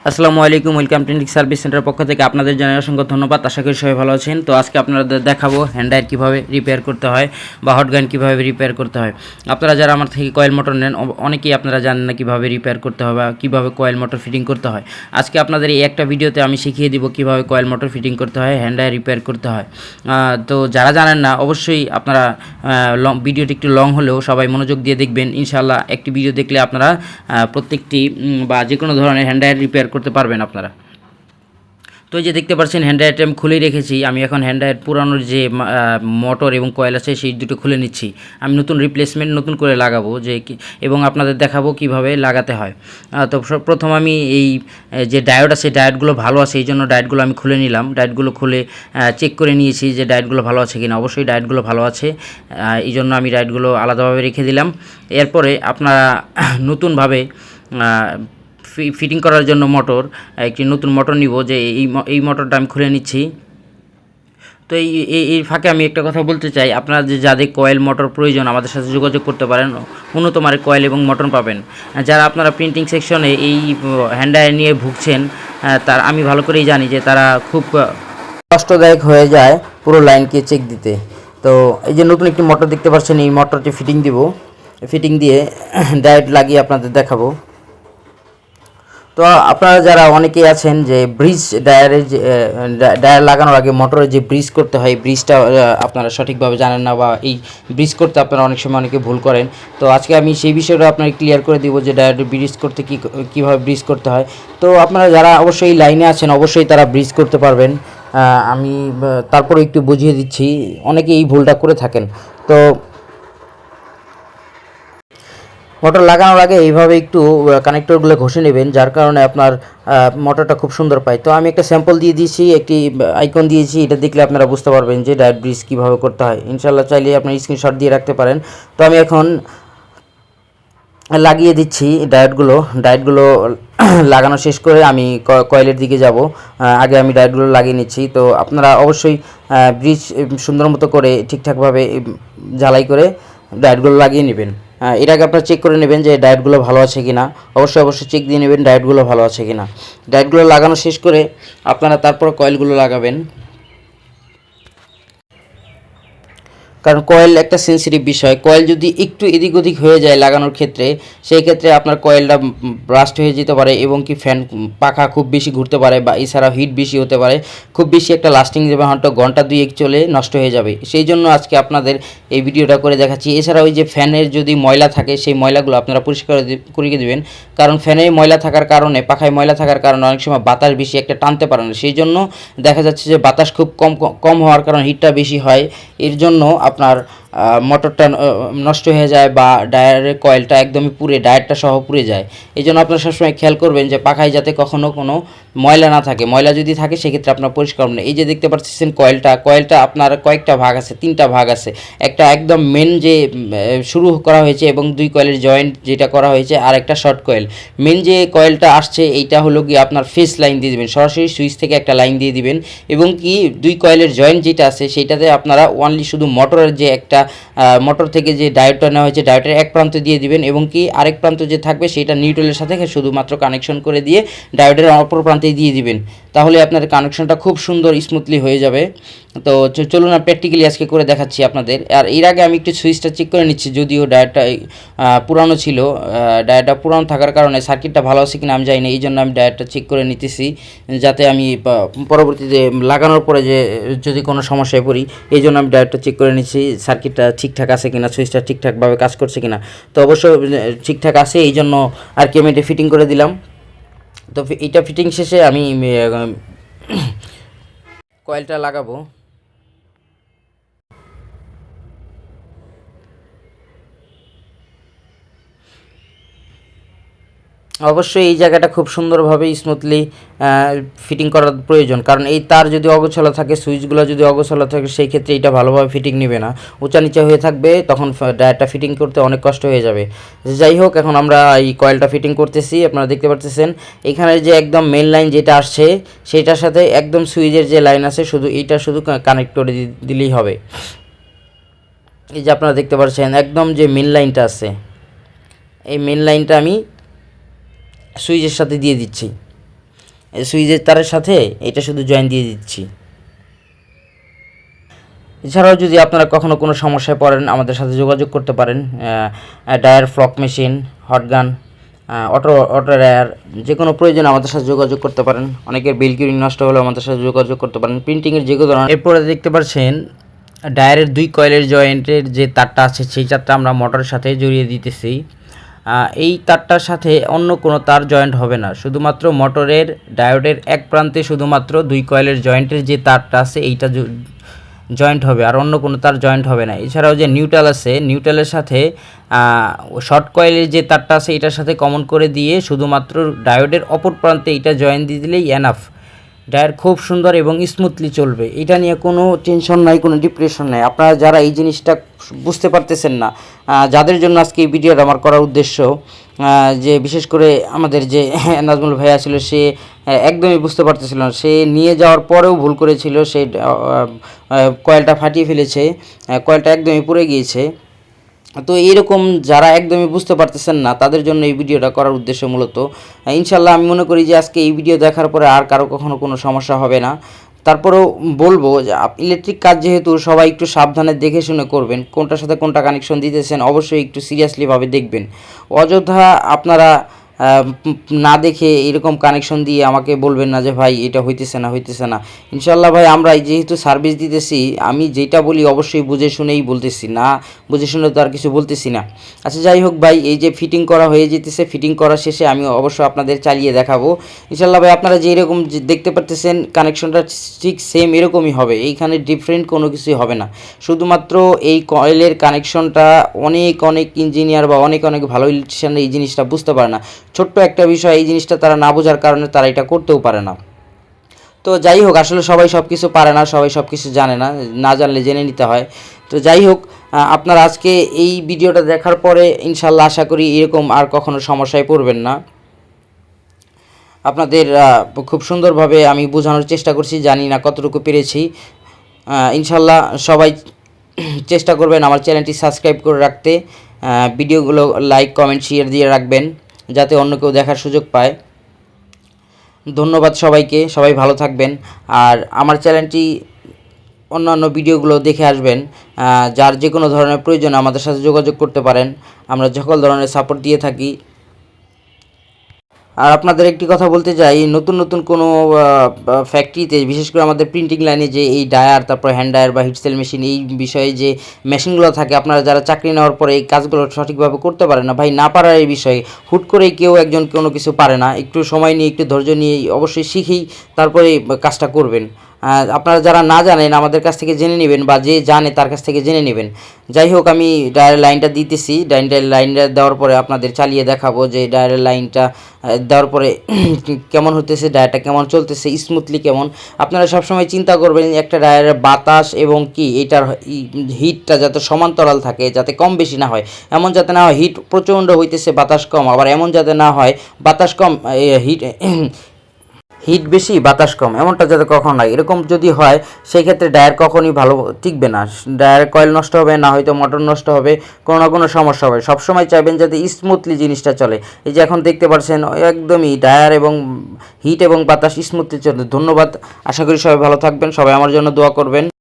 আসসালামু আলাইকুম, welcome technique service centre পক্ষ থেকে আপনাদের জানাই অসংখ্য ধন্যবাদ। আশা করি সবাই ভালো আছেন। তো আজকে আপনাদের দেখাবো হ্যান্ডায়ার কীভাবে রিপেয়ার করতে হয় বা হট গান কীভাবে রিপেয়ার করতে হয়। আপনারা যারা আমার থেকে কয়েল মোটর নেন অনেকেই আপনারা জানেন না কীভাবে রিপেয়ার করতে হয় বা কীভাবে কয়েল মোটর ফিটিং করতে হয়। আজকে আপনাদের এই একটা ভিডিওতে আমি শিখিয়ে দিব কীভাবে কয়েল মোটর ফিটিং করতে হয় হ্যান্ডায়ার রিপেয়ার করতে হয়। তো যারা জানেন না, অবশ্যই আপনারা লং ভিডিওটি একটু লং হলেও সবাই মনোযোগ দিয়ে দেখবেন। ইনশাল্লাহ একটি ভিডিও দেখলে আপনারা প্রত্যেকটি বা যে কোনো ধরনের হ্যান্ডায়ার রিপেয়ার করতে পারবেন আপনারা। তো এই যে দেখতে পাচ্ছেন হ্যান্ডায়ারটা আমি খুলেই রেখেছি। আমি এখন হ্যান্ডায়ার পুরানোর যে মোটর এবং কয়েল আছে, সেই দুটো খুলে নিচ্ছি। আমি নতুন রিপ্লেসমেন্ট নতুন করে লাগাবো, যে কি, এবং আপনাদের দেখাবো কীভাবে লাগাতে হয়। তো প্রথম আমি এই যে ডায়োড আছে ডায়োডগুলো ভালো আছে, এই জন্য ডায়োডগুলো আমি খুলে নিলাম। ডায়োডগুলো খুলে চেক করে নিয়েছি যে ডায়োডগুলো ভালো আছে কিনা। অবশ্যই ডায়োডগুলো ভালো আছে। এই জন্য আমি ডায়োডগুলো আলাদাভাবে রেখে দিলাম। এরপরে আপনারা নতুনভাবে ফিটিং করার জন্য মোটর একটি নতুন মোটর নিব যে এই এই মোটরটা আমি খুলে নিচ্ছি। তো এই, এই- ফাঁকে আমি একটা কথা বলতে চাই। আপনারা যে যাদের কয়েল মোটর প্রয়োজন, আমাদের সাথে যোগাযোগ করতে পারেন। উন্নত মানের কয়েল এবং মোটর পাবেন। যারা আপনারা প্রিন্টিং সেকশনে এই হ্যান্ডায়ার নিয়ে ভুগছেন তার, আমি ভালো করেই জানি যে তারা খুব কষ্টদায়ক হয়ে যায় পুরো লাইনকে চেক দিতে। তো এই যে নতুন একটি মোটর দেখতে পাচ্ছেন, এই মোটরটি ফিটিং দিব। ফিটিং দিয়ে ডায়েট লাগিয়ে আপনাদের দেখাবো। তো আপনারা যারা অনেকেই আছেন যে ব্রিজ ডায়ারে যে ডায়ার লাগানোর আগে মোটরে যে ব্রিজ করতে হয় ব্রিজটা আপনারা সঠিকভাবে জানেন না বা এই ব্রিজ করতে আপনারা অনেক সময় অনেকে ভুল করেন। তো আজকে আমি সেই বিষয়টা আপনাকে ক্লিয়ার করে দিব যে ডায়ার ব্রিজ করতে কী, কীভাবে ব্রিজ করতে হয়। তো আপনারা যারা অবশ্যই লাইনে আছেন, অবশ্যই তারা ব্রিজ করতে পারবেন। আমি তারপরে একটু বুঝিয়ে দিচ্ছি। অনেকে এই ভুলটা করে থাকেন। তো মোটর লাগানোর আগে এইভাবে একটু কানেক্টরগুলো ঘষে নেবেন, যার কারণে আপনার মোটরটা খুব সুন্দর পায়। তো আমি একটা স্যাম্পল দিয়ে দিয়েছি, একটি আইকন দিয়েছি, এটা দেখলে আপনারা বুঝতে পারবেন যে ডায়েট ব্রিজ কীভাবে করতে হয়। ইনশাল্লাহ চাইলে আপনার স্ক্রিনশট দিয়ে রাখতে পারেন। তো আমি এখন লাগিয়ে দিচ্ছি ডায়েটগুলো ডায়েটগুলো লাগানো শেষ করে আমি কয়েলের দিকে যাব। আগে আমি ডায়েটগুলো লাগিয়ে নিচ্ছি। তো আপনারা অবশ্যই ব্রিজ সুন্দর মতো করে ঠিকঠাকভাবে ঝালাই করে ডায়েটগুলো লাগিয়ে নেবেন। এর আগে আপনারা চেক করে নেবেন যে ডায়েটগুলো ভালো আছে কিনা। অবশ্যই অবশ্যই চেক দিয়ে নেবেন ডায়েটগুলো ভালো আছে কিনা। ডায়েটগুলো লাগানো শেষ করে আপনারা তারপর কয়েলগুলো লাগাবেন। কারণ কয়েল একটা সেন্সিটিভ বিষয়। কয়েল যদি একটু এদিক ওদিক হয়ে যায় লাগানোর ক্ষেত্রে, সেই ক্ষেত্রে আপনার কয়েলটা ব্রাস্ট হয়ে যেতে পারে এবং কি ফ্যান পাখা খুব বেশি ঘুরতে পারে বা এছাড়া হিট বেশি হতে পারে। খুব বেশি একটা লাস্টিং দেবে হয়তো ঘণ্টা দুই এক চলে নষ্ট হয়ে যাবে। সেই জন্য আজকে আপনাদের এই ভিডিওটা করে দেখাচ্ছি। এছাড়া ওই যে ফ্যানের যদি ময়লা থাকে, সেই ময়লাগুলো আপনারা পরিষ্কার করিয়ে দেবেন। কারণ ফ্যানে ময়লা থাকার কারণে, পাখায় ময়লা থাকার কারণে অনেক সময় বাতাস বেশি একটা টানতে পারে না। সেই জন্য দেখা যাচ্ছে যে বাতাস খুব কম কম হওয়ার কারণে হিটটা বেশি হয়। এর জন্য আপনার মোটরটা নষ্ট হয়ে যায় বা ডায়ারের কয়েলটা একদমই পুড়ে ডায়ারটা সহ পুড়ে যায়। এই জন্য আপনারা সবসময় খেয়াল করবেন যে পাখায় যাতে কখনও কোনো ময়লা না থাকে, ময়লা যদি থাকে সেক্ষেত্রে আপনার পরিষ্কার করবেন এই যে দেখতে পাচ্ছেন কয়েলটা কয়েলটা আপনার কয়েকটা ভাগ আছে, তিনটা ভাগ আছে। একটা একদম মেন যে শুরু করা হয়েছে এবং দুই কয়েলের জয়েন্ট যেটা করা হয়েছে আর একটা শর্ট কয়েল। মেন যে কয়েলটা আসছে, এইটা হলো কি আপনার ফেস লাইন দিয়ে দিবেন। সরাসরি সুইচ থেকে একটা লাইন দিয়ে দিবেন এবং কি দুই কয়েলের জয়েন্ট যেটা আছে সেইটাতে আপনারা ওনলি শুধু মোটরের যে একটা মোটর থেকে যে ডায়োডটা নেওয়া হয়েছে ডায়োডের এক প্রান্ত দিয়ে দিবেন এবং কি আরেক প্রান্ত যে থাকবে, সেটা নিউট্রালের সাথে শুধুমাত্র কানেকশন করে দিয়ে ডায়োডের অপর প্রান্তে দিয়ে দিবেন। তাহলে আপনার কানেকশনটা খুব সুন্দর স্মুথলি হয়ে যাবে। তো চলুন না প্র্যাকটিক্যালি আজকে করে দেখাচ্ছি আপনাদের। আর এর আগে আমি একটু সুইচটা চেক করে নিচ্ছি, যদিও ডায়োডটা পুরানো ছিল। ডায়োডটা পুরানো থাকার কারণে সার্কিটটা ভালো আছে কিনা আমি জানি না এই জন্য আমি ডায়োডটা চেক করে নিতেছি, যাতে আমি পরবর্তীতে লাগানোর পরে যে, যদি কোনো সমস্যায় পড়ি এই জন্য আমি ডায়োডটা চেক করে নিচ্ছি সার্কিটটা ঠিকঠাক আছে কিনা সুইচটা ঠিকঠাকভাবে কাজ করছে কিনা। তো অবশ্যই ঠিকঠাক আছে এই জন্য আর কি আমি এটা ফিটিং করে দিলাম। তো এটা ফিটিং শেষে আমি কয়েলটা লাগাবো। অবশ্যই এই জায়গাটা খুব সুন্দরভাবে স্মুথলি ফিটিং করার প্রয়োজন। কারণ এই তার যদি অগোছালো থাকে, সুইচগুলো যদি অগোছালো থাকে, সেই ক্ষেত্রে এটা ভালোভাবে ফিটিং নেবে না। উঁচা নিচে হয়ে থাকবে, তখন ডায়ারটা ফিটিং করতে অনেক কষ্ট হয়ে যাবে। যাই হোক, এখন আমরা এই কয়েলটা ফিটিং করতেছি, আপনারা দেখতে পাচ্ছেন এখানে যে একদম মেন লাইন যেটা আসছে, সেটার সাথে একদম সুইচের যে লাইন আছে, শুধু এইটা শুধু কানেক্ট করে দিলেই হবে। এই যে আপনারা দেখতে পাচ্ছেন একদম যে মেন লাইনটা আছে, এই মেন লাইনটা আমি সুইচের সাথে দিয়ে দিচ্ছি। সুইচের তারের সাথে এটা শুধু জয়েন দিয়ে দিচ্ছি। এছাড়াও যদি আপনারা কখনো কোনো সমস্যায় পড়েন, আমাদের সাথে যোগাযোগ করতে পারেন। Dryer, flock machine hot gun auto auto dryer যে কোনো প্রয়োজনে আমাদের সাথে যোগাযোগ করতে পারেন। অনেকের বিল কিউরিং নষ্ট হলেও আমাদের সাথে যোগাযোগ করতে পারেন। প্রিন্টিংয়ের যে কোনো এরপরে দেখতে পাচ্ছেন ডায়ারের দুই কয়েলের জয়েন্টের যে তারটা আছে, সেই তারটা আমরা মোটরের সাথে জড়িয়ে দিতেছি। এই তারটার সাথে অন্য কোনো তার জয়েন্ট হবে না। শুধুমাত্র মোটরের ডায়োডের এক প্রান্তে শুধুমাত্র দুই কয়েলের জয়েন্টের যে তারটা আছে, এইটা জয়েন্ট হবে, আর অন্য কোনো তার জয়েন্ট হবে না। এছাড়াও যে নিউট্রাল আছে, নিউট্রালের সাথে শর্ট কয়েলের যে তারটা আছে, এটার সাথে কমন করে দিয়ে শুধুমাত্র ডায়োডের অপর প্রান্তে এটা জয়েন দিয়ে দিলেই এনাফ ডায়ার খুব সুন্দর এবং স্মুথলি চলবে। এটা নিয়ে কোনো টেনশন নাই, কোনো ডিপ্রেশন নাই। আপনারা যারা এই জিনিসটা বুঝতে পারতেছেন না যাদের জন্য আজকে এই ভিডিওটা আমার করার উদ্দেশ্য যে বিশেষ করে আমাদের যে নাজমুল ভাইয়া ছিল, সে একদমই বুঝতে পারতেছিল না। সে নিয়ে যাওয়ার পরেও ভুল করেছিল, সে কয়েলটা ফাটিয়ে ফেলেছে কয়েলটা একদমই পুড়ে গিয়েছে। তো এরকম যারা একদমই বুঝতে পারতেছেন না, তাদের জন্য এই ভিডিওটা করার উদ্দেশ্য মূলত। ইনশাল্লাহ আমি মনে করি যে আজকে এই ভিডিও দেখার পরে আর কারও কখনো কোনো সমস্যা হবে না। তারপরেও বলব যে ইলেকট্রিক কাজ যেহেতু সবাই একটু সাবধানে দেখে শুনে করবেন, কোনটার সাথে কোনটা কানেকশন দিতেছেন, অবশ্যই একটু সিরিয়াসলিভাবে দেখবেন। অযথা আপনারা না দেখে এরকম কানেকশন দিয়ে আমাকে বলবেন না যে, ভাই, এটা হইতেছে না হইতেছে না। ইনশাল্লাহ ভাই, আমরা যেহেতু সার্ভিস দিতেছি, আমি যেটা বলি অবশ্যই বুঝে শুনেই বলতেছি না, বুঝে শুনে তো আর কিছু বলতেছি না। আচ্ছা যাই হোক ভাই, এই যে ফিটিং করা হয়ে যেতেছে ফিটিং করা শেষে আমি অবশ্য আপনাদের চালিয়ে দেখাবো। ইনশাল্লাহ ভাই, আপনারা যে দেখতে পারতেছেন কানেকশনটা ঠিক সেম এরকমই হবে, এইখানে ডিফারেন্ট কোনো কিছুই হবে না। শুধুমাত্র এই কয়েলের কানেকশনটা অনেক অনেক ইঞ্জিনিয়ার বা অনেক অনেক ভালো ইলেকট্রিশিয়ান এই জিনিসটা বুঝতে পারে না। ছোট্ট একটা বিষয়, এই জিনিসটা তারা না বোঝার কারণে তারা এটা করতেও পারে না। তো যাই হোক, আসলে সবাই সব কিছু পারে না, সবাই সব কিছু জানে না না জানলে জেনে নিতে হয়। তো যাই হোক আপনার আজকে এই ভিডিওটা দেখার পরে ইনশাল্লাহ আশা করি এরকম আর কখনো সমস্যায় পড়বেন না। আপনাদের খুব সুন্দরভাবে আমি বোঝানোর চেষ্টা করছি, জানি না কতটুকু পেরেছি। ইনশাল্লাহ সবাই চেষ্টা করবেন আমার চ্যানেলটি সাবস্ক্রাইব করে রাখতে। ভিডিওগুলো লাইক, কমেন্ট শেয়ার দিয়ে রাখবেন। যাতে অন্য কেউ দেখার সুযোগ পায়। ধন্যবাদ সবাইকে, সবাই ভালো থাকবেন। আর আমার চ্যানেলটি, অন্যান্য ভিডিওগুলো দেখে আসবেন। যার যে কোনো ধরনের প্রয়োজন আমাদের সাথে যোগাযোগ করতে পারেন। আমরা সকল ধরনের সাপোর্ট দিয়ে থাকি। আর আপনাদের একটি কথা বলতে চাই, নতুন নতুন কোনো ফ্যাক্টরিতে বিশেষ করে আমাদের প্রিন্টিং লাইনে যে এই ডায়ার তারপর হ্যান্ড ডায়ার বা হিটসেল মেশিন এই বিষয়ে যে মেশিনগুলো থাকে, আপনারা যারা চাকরি নেওয়ার পরে এই কাজগুলো সঠিকভাবে করতে পারে না, ভাই, না পারার এই বিষয়ে, হুট করে কেউ একজন কোনো কিছু পারে না, একটু সময় নিয়ে, একটু ধৈর্য নিয়ে অবশ্যই শিখেই তারপরে কাজটা করবেন। আপনারা যারা না জানেন, আমাদের কাছ থেকে জেনে নেবেন বা যে জানে তার কাছ থেকে জেনে নেবেন। যাই হোক, আমি ডায়ের লাইনটা দিতেছি। ডায়ের লাইনটা দেওয়ার পরে আপনাদের চালিয়ে দেখাবো যে ডায়ের লাইনটা দেওয়ার পরে কেমন হতেছে ডায়ারটা কেমন চলতেছে স্মুথলি কেমন। আপনারা সবসময় চিন্তা করবেন, একটা ডায়ারের বাতাস এবং কি, এটার হিটটা যাতে সমান্তরাল থাকে, যাতে কম বেশি না হয়। এমন যাতে না হয় হিট প্রচণ্ড হইতেছে, বাতাস কম। আবার এমন যাতে না হয়, বাতাস কম হিট হিট বেশি, বাতাস কম, এমনটা যাতে কখনো হয়। এরকম যদি হয়, সেই ক্ষেত্রে ডায়ার কখনই ভালো টিকবে না। ডায়ার কয়েল নষ্ট হবে, না হয়তো মোটর নষ্ট হবে, কোনো না কোনো সমস্যা হবে। সবসময় চাইবেন যাতে স্মুথলি জিনিসটা চলে। এই যে এখন দেখতে পাচ্ছেন একদমই ডায়ার এবং হিট এবং বাতাস স্মুথলি চলে ধন্যবাদ। আশা করি সবাই ভালো থাকবেন। সবাই আমার জন্য দোয়া করবেন।